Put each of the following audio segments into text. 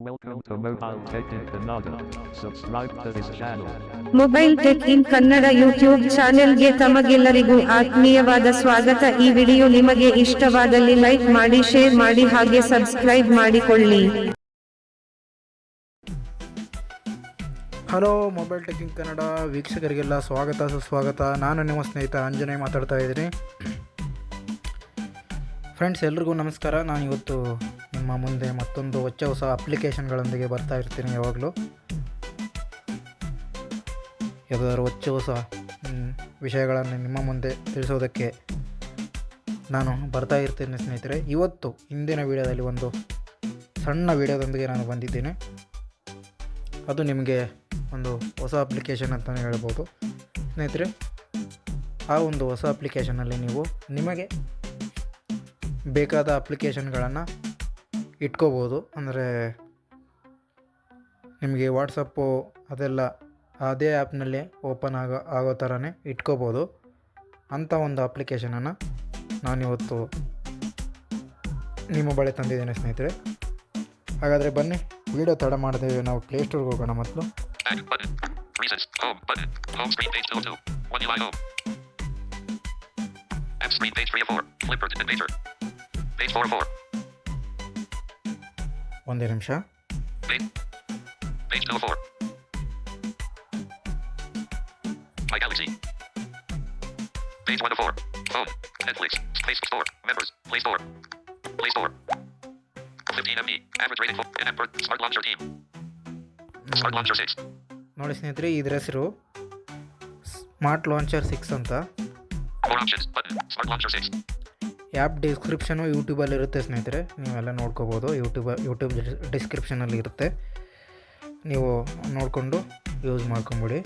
Welcome to Mobile Tech in Kannada. Subscribe to this channel. Mobile tech in Kannada YouTube ಚಾನೆಲ್ಗೆ ತಮಗೆಲ್ಲರಿಗೂ ಆತ್ಮೀಯವಾದ ಸ್ವಾಗತ. ಈ ವಿಡಿಯೋ ನಿಮಗೆ ಇಷ್ಟವಾದಲ್ಲಿ ಲೈಕ್ ಮಾಡಿ ಶೇರ್ ಮಾಡಿ ಹಾಗೆ ಸಬ್ಸ್ಕ್ರೈಬ್ ಮಾಡಿಕೊಳ್ಳಿ. ಹಲೋ ಮೊಬೈಲ್ ಟೆಕಿಂಗ್ ಕನ್ನಡ ವೀಕ್ಷಕರಿಗೆಲ್ಲ ಸ್ವಾಗತ ಸುಸ್ವಾಗತ. ನಾನು ನಿಮ್ಮ ಸ್ನೇಹಿತ ಅಂಜನೇ ಮಾತಾಡ್ತಾ ಇದ್ದೀನಿ. ಫ್ರೆಂಡ್ಸ್ ಎಲ್ರಿಗೂ ನಮಸ್ಕಾರ. ನಾನು ಇವತ್ತು ನಿಮ್ಮ ಮುಂದೆ ಮತ್ತೊಂದು ಹೊಚ್ಚ ಹೊಸ ಅಪ್ಲಿಕೇಶನ್ಗಳೊಂದಿಗೆ ಬರ್ತಾ ಇರ್ತೀನಿ ಯಾವಾಗಲೂ. ಯಾವುದಾದ್ರು ಹೊಚ್ಚ ಹೊಸ ವಿಷಯಗಳನ್ನು ನಿಮ್ಮ ಮುಂದೆ ತಿಳಿಸೋದಕ್ಕೆ ನಾನು ಬರ್ತಾ ಇರ್ತೀನಿ ಸ್ನೇಹಿತರೆ. ಇವತ್ತು ಇಂದಿನ ವಿಡಿಯೋದಲ್ಲಿ ಒಂದು ಸಣ್ಣ ವೀಡಿಯೋದೊಂದಿಗೆ ನಾನು ಬಂದಿದ್ದೇನೆ. ಅದು ನಿಮಗೆ ಒಂದು ಹೊಸ ಅಪ್ಲಿಕೇಶನ್ ಅಂತಲೇ ಹೇಳ್ಬೋದು. ಸ್ನೇಹಿತರೆ, ಆ ಒಂದು ಹೊಸ ಅಪ್ಲಿಕೇಶನಲ್ಲಿ ನೀವು ನಿಮಗೆ ಬೇಕಾದ ಅಪ್ಲಿಕೇಶನ್ಗಳನ್ನು ಇಟ್ಕೋಬೋದು. ಅಂದರೆ ನಿಮಗೆ ವಾಟ್ಸಪ್ಪು ಅದೆಲ್ಲ ಅದೇ ಆ್ಯಪ್ನಲ್ಲಿ ಓಪನ್ ಆಗೋ ಆಗೋ ಥರನೇ ಇಟ್ಕೋಬೋದು. ಅಂಥ ಒಂದು ಅಪ್ಲಿಕೇಶನನ್ನು ನಾನಿವತ್ತು ನಿಮ್ಮ ಬಳಿ ತಂದಿದ್ದೇನೆ ಸ್ನೇಹಿತರೆ. ಹಾಗಾದರೆ ಬನ್ನಿ, ವಿಡಿಯೋ ತಡ ಮಾಡಿದೆ ನಾವು ಪ್ಲೇಸ್ಟೋರ್ಗೆ ಹೋಗೋಣ ಮೊದಲು. Back button. Recents. Home button. Home screen page 2 of 2. One UI home. App screen page 3 of 4. Flipboard and Pager. Page 4 of 4. ಒಂದೇ ನಿಮಿಷ Page. Page 2 of 4. My Galaxy. Page 1 of 4. Home. Netflix. Play Store. Members. Play Store. Play Store. 15 MB. Average rating. full- and Amber. Smart Launcher Team. Smart Launcher 6. ನೋಡಿ ಸ್ನೇಹಿತರೆ ಇದ್ರ ಹೆಸರು smart launcher six ಅಂತ More options. Button. Smart Launcher 6. App description ಯೂಟ್ಯೂಬಲ್ಲಿ ಇರುತ್ತೆ ಸ್ನೇಹಿತರೆ ನೀವೆಲ್ಲ ನೋಡ್ಕೋಬೋದು ಯೂಟ್ಯೂಬ್ ಯೂಟ್ಯೂಬ್ ಡಿಸ್ಕ್ರಿಪ್ಷನಲ್ಲಿ ಇರುತ್ತೆ ನೀವು ನೋಡಿಕೊಂಡು ಯೂಸ್ ಮಾಡ್ಕೊಂಬಿಡಿ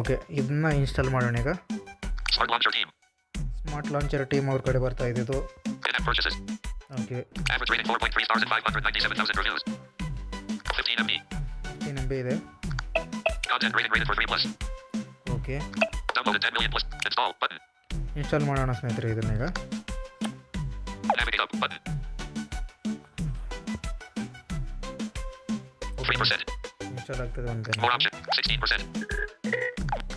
ಓಕೆ ಇದನ್ನ ಇನ್ಸ್ಟಾಲ್ ಮಾಡೋಣ ಈಗ Smart Launcher Team. Smart launcher team ಅವ್ರ ಕಡೆ ಬರ್ತಾ ಇದ್ದಿದ್ದು In-app purchases. Okay Average rating 4.3 stars and 597,000 reviews. 15 MB. ಈ ನಂಬಿ ಇದೆ Content rating rated for 3 plus. Okay Downloaded 10 million plus. Install button. Install ಮಾಡೋಣ ಸ್ನೇಹಿತರೆ ಇದನ್ನ ಈಗ Navigate up button. 3%. ಇನ್ಸ್ಟಾಲ್ ಆಗ್ತದೆ ಒಂದು More option. 16%.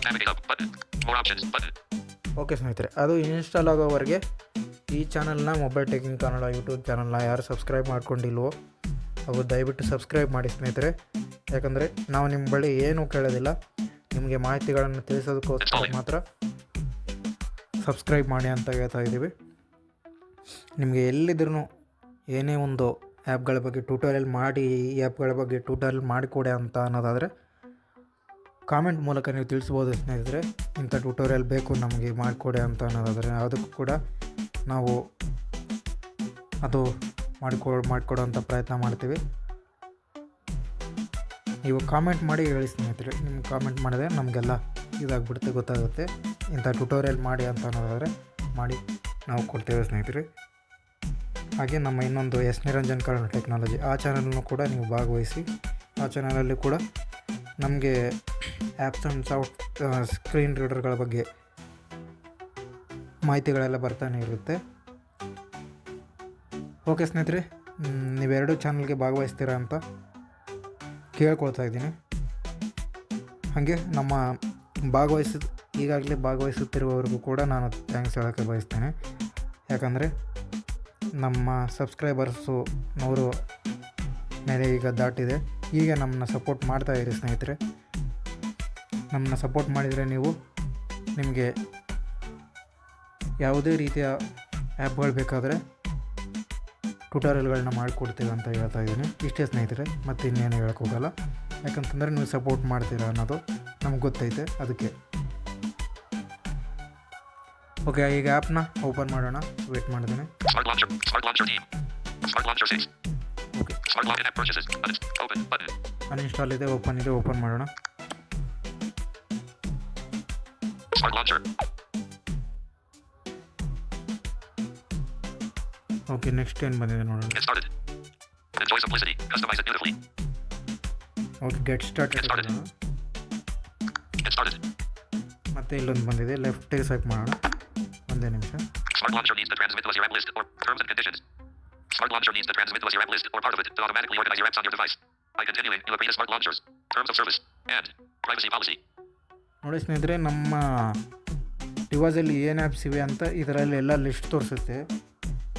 Navigate up button. More options button. Okay ಸ್ನೇಹಿತರೆ ಅದು ಇನ್ಸ್ಟಾಲ್ ಆಗೋವರೆಗೆ ಈ ಚಾನಲ್ನ ಮೊಬೈಲ್ ಟೆಕಿಂಗ್ ಕನ್ನಡ ಯೂಟ್ಯೂಬ್ ಚಾನಲ್ನ ಯಾರು ಸಬ್ಸ್ಕ್ರೈಬ್ ಮಾಡ್ಕೊಂಡಿಲ್ವೋ ಅವು ದಯವಿಟ್ಟು ಸಬ್ಸ್ಕ್ರೈಬ್ ಮಾಡಿ ಸ್ನೇಹಿತರೆ ಯಾಕಂದರೆ ನಾವು ನಿಮ್ಮ ಬಳಿ ಏನೂ ಕೇಳೋದಿಲ್ಲ ನಿಮಗೆ ಮಾಹಿತಿಗಳನ್ನು ತಿಳಿಸೋದಕ್ಕೋಸ್ಕರ ಮಾತ್ರ ಸಬ್ಸ್ಕ್ರೈಬ್ ಮಾಡಿ ಅಂತ ಹೇಳ್ತಾ ಇದ್ದೀವಿ. ನಿಮಗೆ ಎಲ್ಲಿದ್ರೂ ಏನೇ ಒಂದು ಆ್ಯಪ್ಗಳ ಬಗ್ಗೆ ಟ್ಯೂಟೋರಿಯಲ್ ಮಾಡಿ ಈ ಆ್ಯಪ್ಗಳ ಬಗ್ಗೆ ಟ್ಯೂಟೋರಿಯಲ್ ಮಾಡಿಕೊಡಿ ಅಂತ ಅನ್ನೋದಾದರೆ ಕಾಮೆಂಟ್ ಮೂಲಕ ನೀವು ತಿಳಿಸ್ಬೋದು ಸ್ನೇಹಿತರೆ. ಇಂಥ ಟ್ಯೂಟೋರಿಯಲ್ ಬೇಕು ನಮಗೆ ಮಾಡಿಕೊಡಿ ಅಂತ ಅನ್ನೋದಾದರೆ ಅದಕ್ಕೂ ಕೂಡ ನಾವು ಅದು ಮಾಡಿಕೊ ಅಂತ ಪ್ರಯತ್ನ ಮಾಡ್ತೀವಿ. ನೀವು ಕಾಮೆಂಟ್ ಮಾಡಿ ಹೇಳಿ ಸ್ನೇಹಿತರೆ. ನಿಮ್ಗೆ ಕಾಮೆಂಟ್ ಮಾಡಿದ್ರೆ ನಮಗೆಲ್ಲ ಇದಾಗ್ಬಿಡುತ್ತೆ, ಗೊತ್ತಾಗುತ್ತೆ. ಇಂಥ ಟ್ಯುಟೋರಿಯಲ್ ಮಾಡಿ ಅಂತ ಅನ್ನೋದಾದರೆ ಮಾಡಿ ನಾವು ಕೊಡ್ತೇವೆ ಸ್ನೇಹಿತರೆ. ಹಾಗೆ ನಮ್ಮ ಇನ್ನೊಂದು ಎಸ್ ನಿರಂಜನ್ ಕನ್ನಡ ಟೆಕ್ನಾಲಜಿ ಆ ಚಾನಲ್ನು ಕೂಡ ನೀವು ಭಾಗವಹಿಸಿ, ಆ ಚಾನಲಲ್ಲಿ ಕೂಡ ನಮಗೆ ಆ್ಯಪ್ಸ್ ಆ್ಯಂಡ್ ಸಾಫ್ಟ್ ಸ್ಕ್ರೀನ್ ರೀಡರ್ಗಳ ಬಗ್ಗೆ ಮಾಹಿತಿಗಳೆಲ್ಲ ಬರ್ತಾನೆ ಇರುತ್ತೆ. ಓಕೆ ಸ್ನೇಹಿತರೆ ನೀವೆರಡು ಚಾನಲ್ಗೆ ಭಾಗವಹಿಸ್ತೀರಾ ಅಂತ ಕೇಳ್ಕೊಳ್ತಾ ಇದ್ದೀನಿ. ಹಾಗೆ ನಮ್ಮ ಭಾಗವಹಿಸ, ಈಗಾಗಲೇ ಭಾಗವಹಿಸುತ್ತಿರುವವರಿಗೂ ಕೂಡ ನಾನು ಥ್ಯಾಂಕ್ಸ್ ಹೇಳೋಕ್ಕೆ ಬಯಸ್ತೇನೆ. ಯಾಕಂದರೆ ನಮ್ಮ ಸಬ್ಸ್ಕ್ರೈಬರ್ಸು ನೂರು ಮೇಲೆ ಈಗ ದಾಟಿದೆ. ಈಗ ನಮ್ಮನ್ನ ಸಪೋರ್ಟ್ ಮಾಡ್ತಾ ಇರಿ ಸ್ನೇಹಿತರೆ. ನಮ್ಮನ್ನ ಸಪೋರ್ಟ್ ಮಾಡಿದರೆ ನೀವು ನಿಮಗೆ ಯಾವುದೇ ರೀತಿಯ ಆ್ಯಪ್ಗಳು ಬೇಕಾದರೆ ಟ್ಯೂಟೋರಿಯಲ್ಗಳನ್ನ ಮಾಡಿಕೊಡ್ತೀವಿ ಅಂತ ಹೇಳ್ತಾ ಇದ್ದೀನಿ ಇಷ್ಟೇ ಸ್ನೇಹಿತರೆ ಮತ್ತೆ ಇನ್ನೇನು ಹೇಳಕ್ಕೆ ಹೋಗಲ್ಲ ಯಾಕಂತಂದರೆ ನೀವು ಸಪೋರ್ಟ್ ಮಾಡ್ತೀರಾ ಅನ್ನೋದು ನಮ್ಗೆ ಗೊತ್ತೈತೆ ಅದಕ್ಕೆ ಓಕೆ ಈಗ ಆ್ಯಪ್ನ ಓಪನ್ ಮಾಡೋಣ ವೇಟ್ ಮಾಡಿದ್ದೀನಿ Smart Launcher. Smart Launcher Team. Smart Launcher 6. Okay Smart Launcher app purchases. Button. Open button. Uninstall ಇದೆ ಓಪನ್ ಇದೆ ಓಪನ್ ಮಾಡೋಣ ಓಕೆ ನೆಕ್ಸ್ಟ್ ಏನು ಬಂದಿದೆ ನೋಡೋಣ. Okay get start. ಮತ್ತೆ ಇಲ್ಲೊಂದು ಬಂದಿದೆ ಲೆಫ್ಟಿಗೆ ಸ್ವೈಪ್ ಮಾಡೋಣ ಒಂದೇ ನಿಮಿಷ Smart Launcher needs to transmit us your app list or terms and conditions. Smart Launcher needs to transmit to your app list or part of it to automatically organize your apps on your device. By continuing, you agree to Smart Launchers, terms of service, and privacy policy. ನೋಡಿ ಸ್ನೇಹಿತರೆ ನಮ್ಮ ಡಿವೈಸಲ್ಲಿ ಏನು apps ಇವೆ ಅಂತ ಇದರಲ್ಲಿ ಎಲ್ಲ list ತೋರಿಸುತ್ತೆ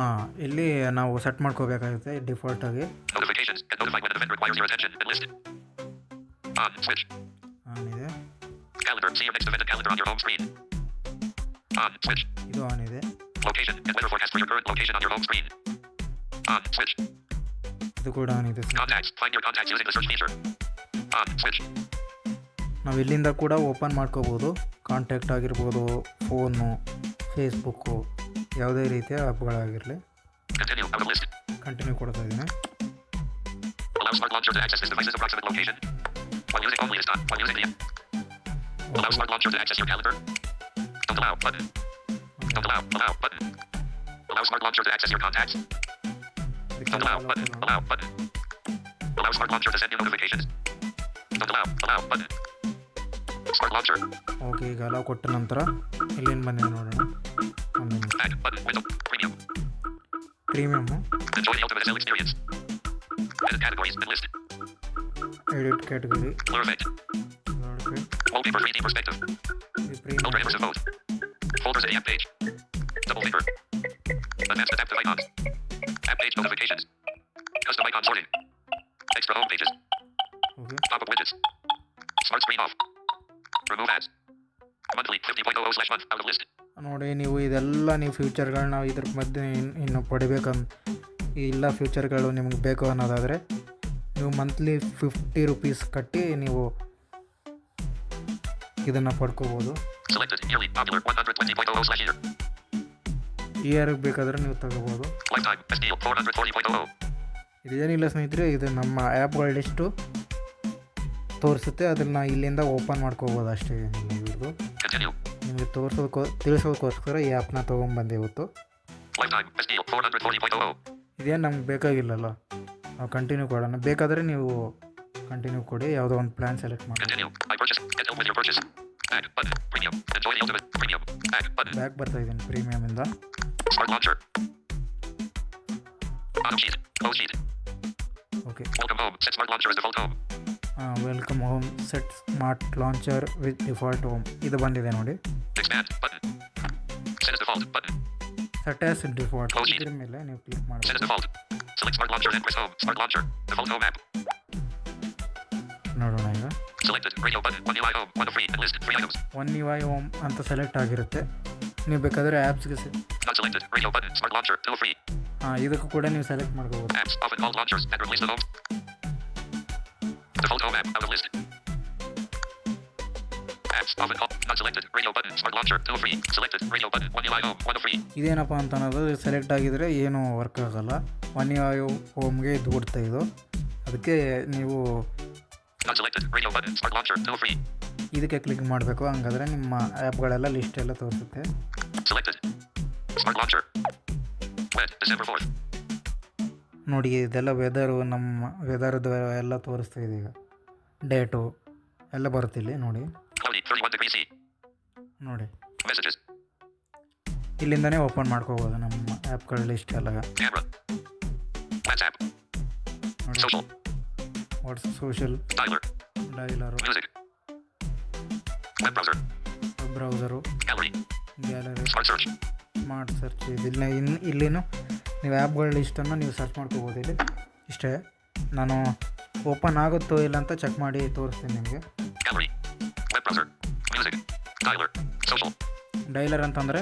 ಹಾ ಇಲ್ಲಿ ನಾವು ಸೆಟ್ ಮಾಡ್ಕೋಬೇಕಾಗುತ್ತೆ ಡಿಫಾಲ್ಟ್ ಆಗಿ. ಮಿಟೇಷನ್ ಇದೆ. ಇದು ಆನ್ ಇದೆ. ಇದು ಕೂಡ ಆನ್ ಇದೆ ನಾವು ಇಲ್ಲಿಂದ ಕೂಡ ಓಪನ್ ಮಾಡ್ಕೋಬೋದು. ಕಾಂಟ್ಯಾಕ್ಟ್ ಆಗಿರ್ಬೋದು ಫೋನು ಫೇಸ್ಬುಕ್ಕು ಯಾವುದೇ ರೀತಿಯ ಹಬ್ಬಗಳಾಗಿರಲಿ ಕಂಟಿನ್ಯೂ ಕೊಡ್ತಾ ಇದ್ದೀನಿ. ಓಕೆ ಈಗ ಅಲಾವ್ ಕೊಟ್ಟ ನಂತರ ಇಲ್ಲಿಂದ ನೋಡೋಣ. Select button window. Premium. Premium. Huh? Enjoy the ultimate SL experience. Edit categories and list. Edit category. Blur effect. Blur 3D perspective. Ultra immersive mode. Folders AF page. ಇದೆಲ್ಲ ನಾವು ಫ್ಯೂಚರ್ಗಳನ್ನ ಇದ್ರ ಮಧ್ಯೆ ಇನ್ನು ಇನ್ನು ಪಡಿಬೇಕಂತ ಇಲ್ಲ ಎಲ್ಲ ಫ್ಯೂಚರ್ಗಳು ನಿಮ್ಗೆ ಬೇಕು ಅನ್ನೋದಾದರೆ ನೀವು ಮಂತ್ಲಿ ಫಿಫ್ಟಿ ರುಪೀಸ್ ಕಟ್ಟಿ ನೀವು ಇದನ್ನು ಪಡ್ಕೋಬೋದು Selected. Yearly. Popular 120.00 slash year. ಇಯರ್ಗೆ ಬೇಕಾದರೆ ನೀವು ತಗೋಬೋದು 440.00. ಇದೇನಿಲ್ಲ ಸ್ನೇಹಿತರೆ ಇದು ನಮ್ಮ ಆ್ಯಪ್ಗಳ ಲಿಸ್ಟು ತೋರಿಸುತ್ತೆ ಅದನ್ನು ಇಲ್ಲಿಂದ ಓಪನ್ ಮಾಡ್ಕೋಬೋದು ಅಷ್ಟೇ ಇವ್ರದ್ದು. ನಿಮಗೆ ತೋರಿಸೋದಕ್ಕೆ ತಿಳಿಸೋದಕ್ಕೋಸ್ಕರ ಈ ಆ್ಯಪ್ನ ತೊಗೊಂಬಂದೆ ಇವತ್ತು. ಇದೇನು ನಮ್ಗೆ ಬೇಕಾಗಿಲ್ಲಲ್ಲ? ನಾವು ಕಂಟಿನ್ಯೂ ಕೊಡೋಣ. ಬೇಕಾದರೆ ನೀವು ಕಂಟಿನ್ಯೂ ಕೊಡಿ, ಯಾವುದೋ ಒಂದು ಪ್ಲ್ಯಾನ್ ಸೆಲೆಕ್ಟ್ ಮಾಡಿ. ಬ್ಯಾಕ್ ಬರ್ತಾ ಇದ್ದೀನಿ ಪ್ರೀಮಿಯಮ್ ಇಂದ. Okay welcome home set smart launcher with default home ಇದು ಬಂದಿದೆ ನೋಡಿ. ಮ್ಯಾನ್ ಮ್ಯಾಚ್ ಆಫ್ ಆಲ್ ಪದ ಸೆಟ್ ಎಸ್ ಫಾರ್ ಇದ್ರ ಮೇಲೆ ನೀವು ಸ್ಪಾಟ್ ಲಾಚ್ ನೋಡೋ ಫೈ ಆ ಬದಿ ಒನ್ ಓಮ್ ಫ್ರೀ ಒನ್ ಯ ವೈ ಅಂತ ಸೆಲೆಕ್ಟ್ ಆಗಿರುತ್ತೆ. ನೀವು ಬೇಕಾದರೆ ಆ್ಯಪ್ಸ್ಗೆ ಬದಿ ಸ್ಪಾಟ್ ಲಾಚ್ ಇದಕ್ಕೂ ಕೂಡ ನೀವು ಸೆಲೆಕ್ಟ್ ಮಾಡ್ಬೋದು Default home app. Out of list. Apps. off and off. Not selected. Radio button. Smart launcher. Two of free. Selected. Radio button. One UI home. One of free. ಇದೇನಪ್ಪ ಅಂತ ಅನ್ನೋದು select ಆಗಿದ್ರೆ ಏನೂ work ಆಗಲ್ಲ one U I ಹೋಮ್ಗೆ ಇದು ಬಿಡುತ್ತೆ ಇದು ಅದಕ್ಕೆ ನೀವು Not selected. Radio button. Smart launcher. Two of free. ಇದಕ್ಕೆ ಕ್ಲಿಕ್ ಮಾಡಬೇಕು ಹಂಗಾದ್ರೆ ನಿಮ್ಮ ಆ್ಯಪ್ಗಳೆಲ್ಲ ಲಿಸ್ಟ್ ಎಲ್ಲ ತೋರಿಸುತ್ತೆ Selected. Smart launcher. Wed. December 4th. ನೋಡಿ ಇದೆಲ್ಲ ವೆದರು ನಮ್ಮ ವೆದರ್ದು ಎಲ್ಲ ತೋರಿಸ್ತಾ ಇದೆ ಈಗ. ಡೇಟು ಎಲ್ಲ ಬರುತ್ತೆ ಇಲ್ಲಿ ನೋಡಿ. Cloudy. 31 degrees C. ನೋಡಿ. ಇಲ್ಲಿಂದನೇ ಓಪನ್ ಮಾಡ್ಕೋಬೋದು ನಮ್ಮ ಆ್ಯಪ್ಗಳ ಲಿಸ್ಟ್ ಎಲ್ಲ. ನೋಡಿ. Whats social Dialer. Dialer. Browser gallery smart search ಇದಿಲ್ಲ ಇನ್ನು ಇಲ್ಲಿನೂ ನೀವು ಆ್ಯಪ್ಗಳ ಲಿಸ್ಟನ್ನು ನೀವು ಸರ್ಚ್ ಮಾಡ್ಕೋಬೋದು ಇಲ್ಲಿ. ಇಷ್ಟೇ. ನಾನು ಓಪನ್ ಆಗುತ್ತೋ ಇಲ್ಲ ಅಂತ ಚೆಕ್ ಮಾಡಿ ತೋರಿಸ್ತೀನಿ ನಿಮಗೆ. ಡೈಲರ್ ಅಂತಂದರೆ.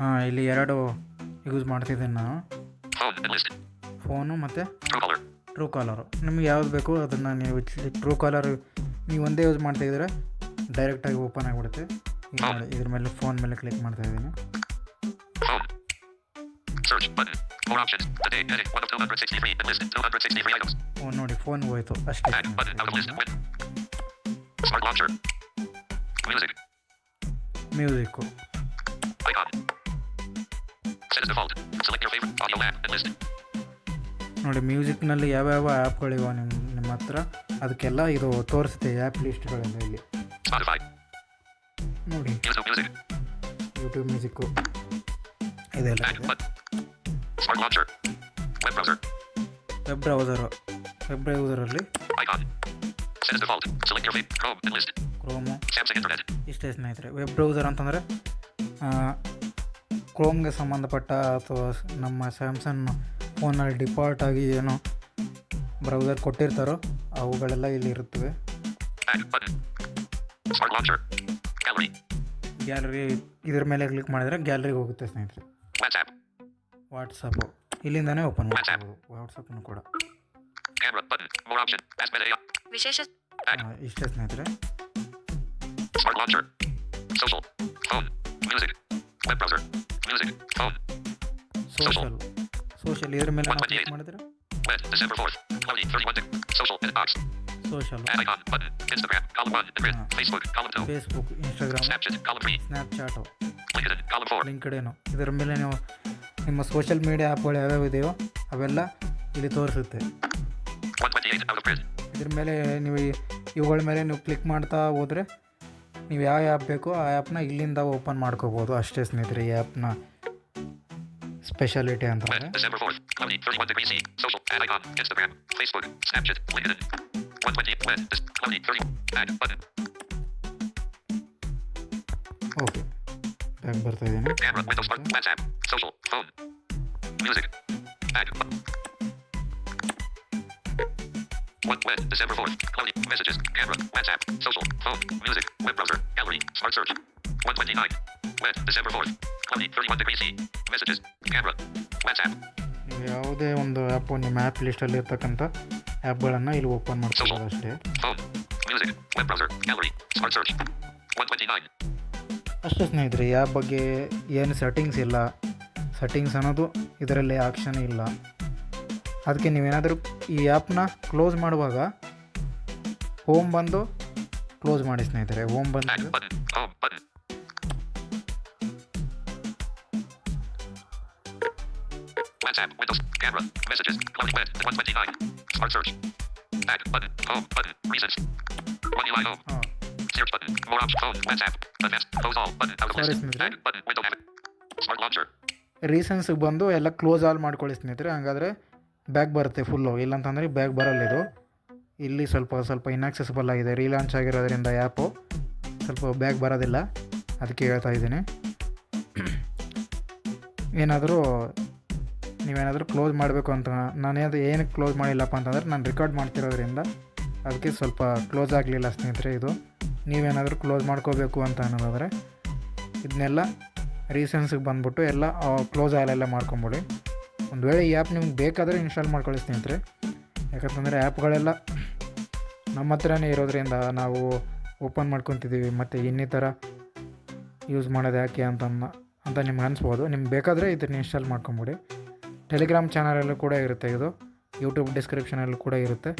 ಹಾಂ ಇಲ್ಲಿ ಎರಡು ಯೂಸ್ ಮಾಡ್ತಿದ್ದೀನಿ ನಾನು. ಫೋನು ಮತ್ತು. ಟ್ರೂ ಕಾಲರು ನಿಮ್ಗೆ ಯಾವ್ದು ಬೇಕು ಅದನ್ನು ನೀವು ಟ್ರೂ ಕಾಲರ್ ನೀವು ಒಂದೇ ಯೂಸ್ ಮಾಡ್ತಾಯಿದ್ರೆ ಡೈರೆಕ್ಟಾಗಿ ಓಪನ್ ಆಗಿಬಿಡುತ್ತೆ. ಇದ್ರ ಮೇಲೆ ಫೋನ್ ಮೇಲೆ ಕ್ಲಿಕ್ ಮಾಡ್ತಾ ಇದ್ದೀನಿ. ನೋಡಿ ಫೋನ್ ಹೋಯ್ತು. ಅಷ್ಟೇ. ಮ್ಯೂಸಿಕ್ ನೋಡಿ ಮ್ಯೂಸಿಕ್ನಲ್ಲಿ ಯಾವ್ಯಾವ ಆ್ಯಪ್ಗಳಿವೆ ನಿಮ್ಮ ನಿಮ್ಮ ಹತ್ರ? ಅದಕ್ಕೆಲ್ಲ ಇದು ತೋರಿಸುತ್ತೆ ಆ್ಯಪ್ ಲಿಸ್ಟ್ಗಳನ್ನು ಇಲ್ಲಿ. ನೋಡಿ. ಯೂಟ್ಯೂಬ್ ಮ್ಯೂಸಿಕ್ಕು ಇದೆಲ್ಲ web browser. Web browser web ಬ್ರೌಸರಲ್ಲಿ favorite Chrome and list. Chrome ಇಷ್ಟೇ ಸ್ನೇಹಿತರೆ. ವೆಬ್ ಬ್ರೌಸರ್ ಅಂತಂದರೆ ಕ್ರೋಮ್ಗೆ ಸಂಬಂಧಪಟ್ಟ ಅಥವಾ ನಮ್ಮ ಸ್ಯಾಮ್ಸಂಗ್ ಫೋನಲ್ಲಿ ಡಿಫಾಲ್ಟ್ ಆಗಿ ಏನೋ ಬ್ರೌಸರ್ ಕೊಟ್ಟಿರ್ತಾರೋ ಅವುಗಳೆಲ್ಲ ಇಲ್ಲಿ ಇರುತ್ತವೆ. ಗ್ಯಾಲರಿ ಇದ್ರ ಮೇಲೆ ಕ್ಲಿಕ್ ಮಾಡಿದರೆ ಗ್ಯಾಲರಿಗೆ ಹೋಗುತ್ತೆ ಸ್ನೇಹಿತರೆ WhatsApp. ವಾಟ್ಸಪ್ಪು ಇಲ್ಲಿಂದನೇ ಓಪನ್ ಮಾಡ್ಬೋದು ವಾಟ್ಸಪ್ಪನ್ನು ಕೂಡ Camera button. More option. Ask Meta AI. ವಿಶೇಷ. ಇಷ್ಟೇ ಸ್ನೇಹಿತರೆ Smart. Social. Phone. Music. Web browser. Music. Phone. Social social ಇದ್ರ ಮೇಲೆ ಕ್ಲಿಕ್ ಮಾಡಿದ್ರೆ Wed. December 4th. Cloudy. 31 deg- Social. Edit box. Social Add icon. Button. Instagram. Column 1. Grid. Facebook. Column 2. Facebook Instagram Snapchat. Column 3. Snapchat LinkedIn. Column 4. LinkedIn ಇದರ ಮೇಲೆ ನೀವು ನಿಮ್ಮ social media ಆ್ಯಪ್ಗಳು ಯಾವ್ಯಾವ ಇದೆಯೋ ಅವೆಲ್ಲ ಇಲ್ಲಿ ತೋರಿಸುತ್ತೆ 128 out of grid. ಇದ್ರ ಮೇಲೆ ನೀವು ಇವುಗಳ ಮೇಲೆ ನೀವು ಕ್ಲಿಕ್ ಮಾಡ್ತಾ ಹೋದರೆ ನೀವು ಯಾವ ಆ್ಯಪ್ ಬೇಕೋ ಆ ಆ್ಯಪ್ನ ಇಲ್ಲಿಂದ ಓಪನ್ ಮಾಡ್ಕೋಬೋದು ಅಷ್ಟೇ ಸ್ನೇಹಿತರೆ ಈ ಆ್ಯಪ್ನ ಸ್ಪೆಷಾಲಿಟಿ ಅಂತ ಅಂತಂದರೆ December 4th. Cloudy. 31 degrees C. Social. Add icon. Instagram. Facebook. Snapchat. LinkedIn. 128. Wed. Dis- Cloudy. 30. Add button. Okay bag ಬರ್ತಾ ಇದ್ದೀನಿ Camera. Windows. Smart. WhatsApp. Social. Phone. Music. Add button. One web. December 4th. Cloudy. Messages. Camera. WhatsApp. Social. Phone. Music. Web browser. Gallery. Smart search. 129. Web. December 4th. Cloudy. 31 degrees C. Messages. Camera. WhatsApp. ನೀವು ಯಾವುದೇ ಒಂದು app ನಿಮ್ಮ app ಲಿಸ್ಟಲ್ಲಿ ಇರ್ತಕ್ಕಂಥ ಆ್ಯಪ್ಗಳನ್ನು ಇಲ್ಲಿ open ಮಾಡ್ಕೊಬೋದು ಅಷ್ಟೇ. 129. ಅಷ್ಟೇ ಸ್ನೇಹಿತರೆ ಈ ಆ್ಯಪ್ ಬಗ್ಗೆ ಏನು ಸೆಟ್ಟಿಂಗ್ಸ್ ಇಲ್ಲ. ಸೆಟ್ಟಿಂಗ್ಸ್ ಅನ್ನೋದು ಇದರಲ್ಲಿ ಆಪ್ಷನ್ ಇಲ್ಲ. ಅದಕ್ಕೆ ನೀವೇನಾದರೂ ಈ ಆ್ಯಪ್ನ ಕ್ಲೋಸ್ ಮಾಡುವಾಗ ಹೋಮ್ ಬಂದು ಕ್ಲೋಸ್ ಮಾಡಿ ಸ್ನೇಹಿತರೆ. ಹೋಮ್ ಬಂದು WhatsApp. Windows. Camera. Messages. loading web. 129. Smart search. Add button. Home button. Reasons. One UI home. Oh. Search button. More options. Phone. WhatsApp. Advanced. Close all. Button. Out of list. Add button. Window habit. Smart launcher. Reasons ಬಂದು ಎಲ್ಲ close all ಮಾಡ್ಕೊಳ್ಳಿ ಸ್ನೇಹಿತರೆ ಹಂಗಾದ್ರೆ bag ಬರುತ್ತೆ full ಇಲ್ಲಂತಂದರೆ bag ಬರಲ್ಲ ಇದು ಇಲ್ಲಿ ಸ್ವಲ್ಪ ಸ್ವಲ್ಪ ಇನ್ಆಕ್ಸೆಸಿಬಲ್ ಆಗಿದೆ ರೀಲಾಂಚ್ ಆಗಿರೋದ್ರಿಂದ ಆ್ಯಪು ಸ್ವಲ್ಪ ಬ್ಯಾಗ್ ಬರೋದಿಲ್ಲ ಅದಕ್ಕೆ ಹೇಳ್ತಾ ಇದ್ದೀನಿ ಏನಾದರೂ ನೀವೇನಾದರೂ ಕ್ಲೋಸ್ ಮಾಡಬೇಕು ಅಂತ ನಾನೇನು ಏನಕ್ಕೆ ಕ್ಲೋಸ್ ಮಾಡಿಲ್ಲಪ್ಪ ಅಂತಂದರೆ ನಾನು ರೆಕಾರ್ಡ್ ಮಾಡ್ತಿರೋದ್ರಿಂದ ಅದಕ್ಕೆ ಸ್ವಲ್ಪ ಕ್ಲೋಸ್ ಆಗಲಿಲ್ಲ ಸ್ನೇಹಿತರೆ ಇದು. ನೀವೇನಾದರೂ ಕ್ಲೋಸ್ ಮಾಡ್ಕೋಬೇಕು ಅಂತ ಅನ್ನೋದಾದರೆ ಇದನ್ನೆಲ್ಲ ರೀಸನ್ಸಿಗೆ ಬಂದ್ಬಿಟ್ಟು ಎಲ್ಲ ಕ್ಲೋಸ್ ಆಲೆಲ್ಲ ಮಾಡ್ಕೊಂಬಿಡಿ. ಒಂದು ವೇಳೆ ಈ ಆ್ಯಪ್ ನಿಮ್ಗೆ ಬೇಕಾದರೆ ಇನ್ಸ್ಟಾಲ್ ಮಾಡ್ಕೊಳ್ಳಿ ಸ್ನೇಹಿತರೆ. ಯಾಕಂತಂದರೆ ಆ್ಯಪ್ಗಳೆಲ್ಲ ನಮ್ಮ ಹತ್ರನೇ ಇರೋದ್ರಿಂದ ನಾವು ಓಪನ್ ಮಾಡ್ಕೊತಿದ್ದೀವಿ, ಮತ್ತು ಇನ್ನಿತರ ಯೂಸ್ ಮಾಡೋದು ಯಾಕೆ ಅಂತ ಅಂತ ನಿಮ್ಗೆ ಅನಿಸ್ಬೋದು. ನಿಮ್ಗೆ ಬೇಕಾದರೆ ಇದನ್ನ ಇನ್ಸ್ಟಾಲ್ ಮಾಡ್ಕೊಂಬಿಡಿ. ಟೆಲಿಗ್ರಾಮ್ ಚಾನಲಲ್ಲೂ ಕೂಡ ಇರುತ್ತೆ ಇದು. ಯೂಟ್ಯೂಬ್ ಡಿಸ್ಕ್ರಿಪ್ಷನಲ್ಲೂ ಕೂಡ ಇರುತ್ತೆ.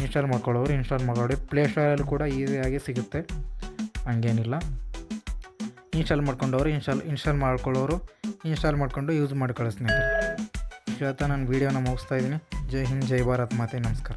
ಇನ್ಸ್ಟಾಲ್ ಮಾಡ್ಕೊಳ್ಳೋರು ಇನ್ಸ್ಟಾಲ್ ಮಾಡ್ಕೊಳ್ಳಿ ಪ್ಲೇಸ್ಟೋರಲ್ಲೂ ಕೂಡ ಈಸಿಯಾಗಿ ಸಿಗುತ್ತೆ. ಹಂಗೇನಿಲ್ಲ. ಇನ್ಸ್ಟಾಲ್ ಮಾಡ್ಕೊಂಡವರು ಇನ್ಸ್ಟಾಲ್ ಇನ್ಸ್ಟಾಲ್ ಮಾಡ್ಕೊಳ್ಳೋರು ಇನ್ಸ್ಟಾಲ್ ಮಾಡ್ಕೊಂಡು ಯೂಸ್ ಮಾಡಿ ಸ್ನೇಹಿತರೆ. ಹೇಳ್ತಾ ನಾನು ವೀಡಿಯೋನ ಮುಗಿಸ್ತಾ ಇದ್ದೀನಿ. ಜೈ ಹಿಂದ್, ಜೈ ಭಾರತ್ ಮಾತೆ. ನಮಸ್ಕಾರ.